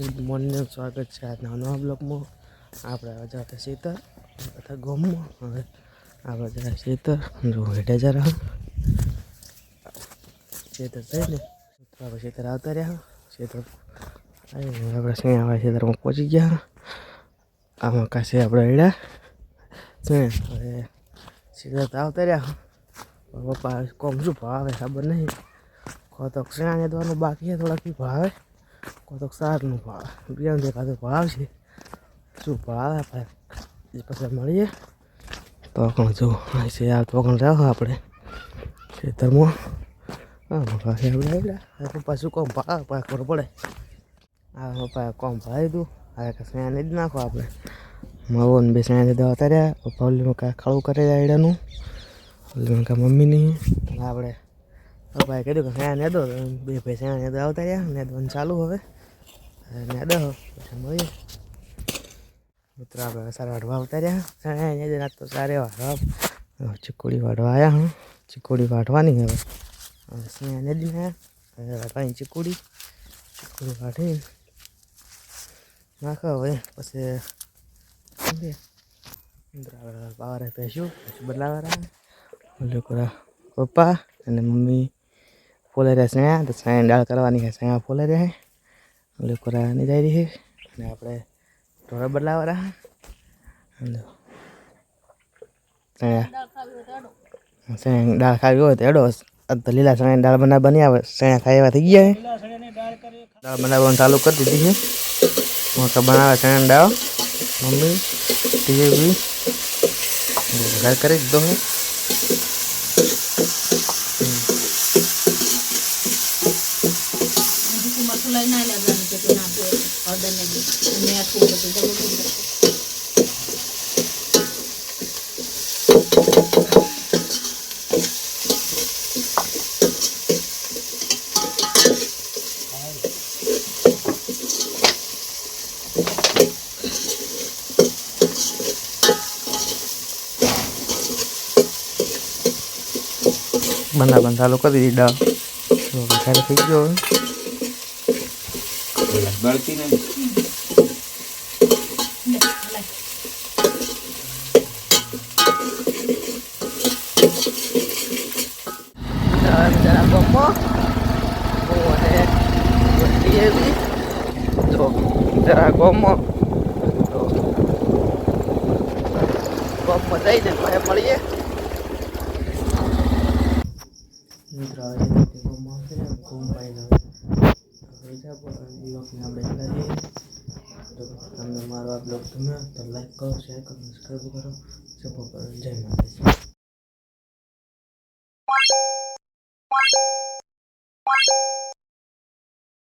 Good morning સ્વાગત છે આજના નવા બ્લોગમાં આપણે હવે જતા શીતર બધા ગોમમાં. હવે આપણે જરા શીતર જો હેઠે જરા. શેતર થઈને આપણે શીતર આવતા રહ્યા. શીતર આવીને આપણે સિંહ આવે શીતરમાં પહોંચી ગયા. આમાં કાશે આપણે હેડા સ્નેહ હવે શીતર તો આવતા રહ્યા. પપ્પા કોમ શું ભાવે ખબર નહીં. ખોતો શ્રેણા દવાનું બાકી થોડાક ભાવે. કોતક સારનું ભાવે બીજાનું દેખાતું ભાવ છે શું ભાવે આપણે એ પછી મળીએ તો પણ જો આ છે આ તો પણ રહો આપણે ખેતરમાં હા પાછી આપણે આવ્યા પપ્પા શું કોમ ભાવે પાક ખબર પડે આ પપ્પા કોમ ભાવી દીધું આ કે શેણા જ નાખો આપણે મવો ને બે શેણા દવા તાર્યા પપ્પા ઓલીમાં કાંઈ ખાવું કરે એડાનું ઓલીમાં કાંઈ મમ્મીની અને આપણે પપ્પાએ કીધું કે સાયા નેદો બે ભાઈ શેણા નેદો આવતા રહ્યા નેદવાનું ચાલુ હવે. નેદો, પછી મળીએ. મિત્રો, આપણે સારા વાઢવા આવતા રહ્યા. શેણા નેદે, રાત તો સારે વાઢવા ચીકોડી વાઢવા આવ્યા હું. ચીકોડી વાઢવાની હવે. શેણા નેદીને હવે વાઢવાની ચીકોડી. ચીકોડી વાઢી નાખો હવે. પછી મિત્રો, આપણે પાવરે પહેશું બદલાવા લોકો પપ્પા અને મમ્મી. ફોલે રહ્યા શેણા તો શેણા દાળ કરવાની છે શેણા ફોલે રહે. લોકો નહીં જાય રહી અને આપણે ઢોળા બદલાવા શેણા દાળ ખાવી હોય તો એડો તો લીલા શેણા દાળ બનાવ બની આવે. શેણા ખાઈ એવા થઈ ગયા છે. દાળ બનાવવાનું ચાલુ કરી દીધી છે. મોટા બનાવે શેણા દાળ. મમ્મી ટીવી ઘર કરી દીધો છે. હળદર ને બધું. મેં આખું બધું ડબલ કરી નાખ્યું. બનાવવાનું ચાલુ કરી દીધી દાળ તો વધારે થઈ ગયો હવે બળતી નહીં લાંબો અને વસ્તી એવી તો જરા ગોમો તો ગોમમાં જઈને પછી મળીએ મિત્રો આવી રીતે આપણે ચલાવીએ તમને મારો આ બ્લોગ ગમ્યો તો લાઈક કરો શેર કરો સબસ્ક્રાઈબ કરો સપોર્ટ કરો જય માતાજી